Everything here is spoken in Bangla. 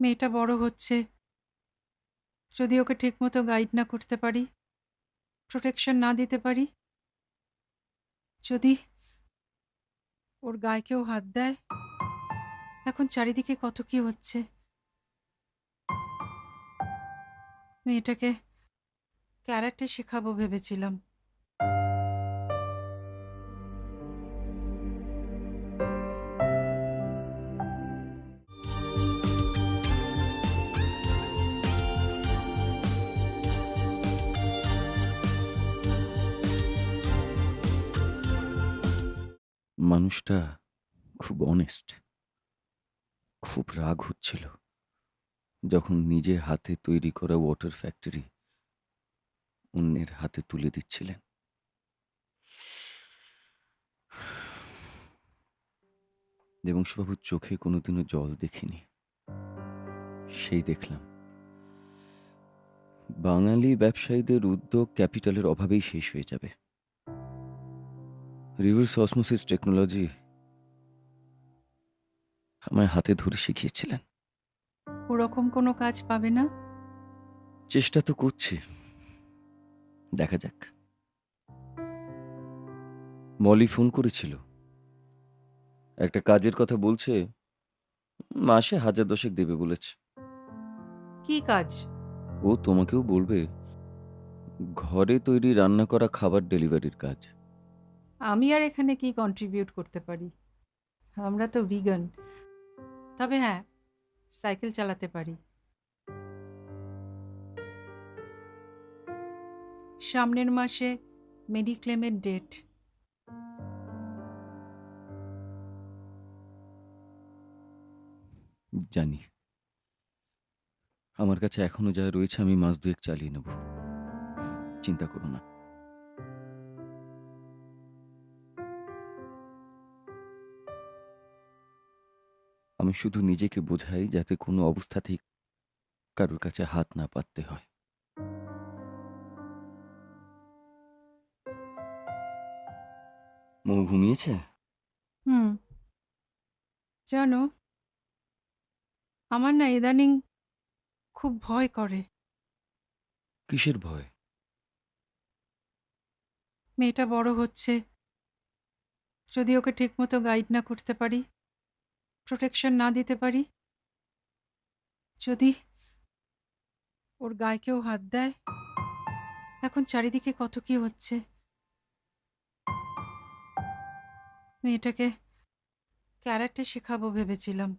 মেয়েটা বড় হচ্ছে। যদি ওকে ঠিকমতো গাইড না করতে পারি প্রোটেকশন না দিতে পারি, যদি ওর গায়ে কেউ হাত দেয়, এখন চারিদিকে কত কি হচ্ছে। মেয়েটাকে ক্যারেক্টে শেখাবো ভেবেছিলাম। মানুষটা খুব অনেস্ট খুব রাগ হচ্ছিল যখন নিজে হাতে তৈরি করা ওয়াটার ফ্যাক্টরি অন্যের হাতে তুলে দিচ্ছিলেন। দেবংশুবাবুর চোখে কোনোদিনও জল দেখিনি। সেই দেখলাম, বাঙালি ব্যবসায়ীদের উদ্যোগ ক্যাপিটালের অভাবেই শেষ হয়ে যাবে। রিভার্স অসমোসিস টেকনোলজি আমায় হাতে ধরে শিখিয়েছিলেন। ওরকম কোনো কাজ পাবে না? চেষ্টা তো করছি। দেখা যাক। মলি ফোন করেছিল। একটা কাজের কথা বলছে মাসে হাজার দশেক দেবে বলেছে। কি কাজ? ও তোমাকেও বলবে ঘরে তৈরি রান্না করা খাবার ডেলিভারির কাজ। আমি আর এখানে কি কন্ট্রিবিউট করতে পারি? আমরা তো ভিগান তবে হ্যাঁ সাইকেল চালাতে পারি। সামনের মাসে মেডিক্লেমের ডেট জানি। আমার কাছে এখনও যা রয়েছে আমি মাস দুয়েক চালিয়ে নেব। চিন্তা করো না। আমি শুধু নিজেকে বোঝাই যাতে কোনো অবস্থাতেই কারোর কাছে হাত না পাততে হয়। মৌ ঘুমিয়েছে? হুম। জানো আমার না ইদানিং খুব ভয় করে। কিসের ভয়? মেয়েটা বড় হচ্ছে। যদি ওকে ঠিকমতো গাইড না করতে পারি। প্রোটেকশন না দিতে পারি? যদি ওর গায়ে কেউ হাত দেয়, এখন চারিদিকে কত কি হচ্ছে? মেয়েটাকে ক্যারাটে শেখাবো ভেবেছিলাম।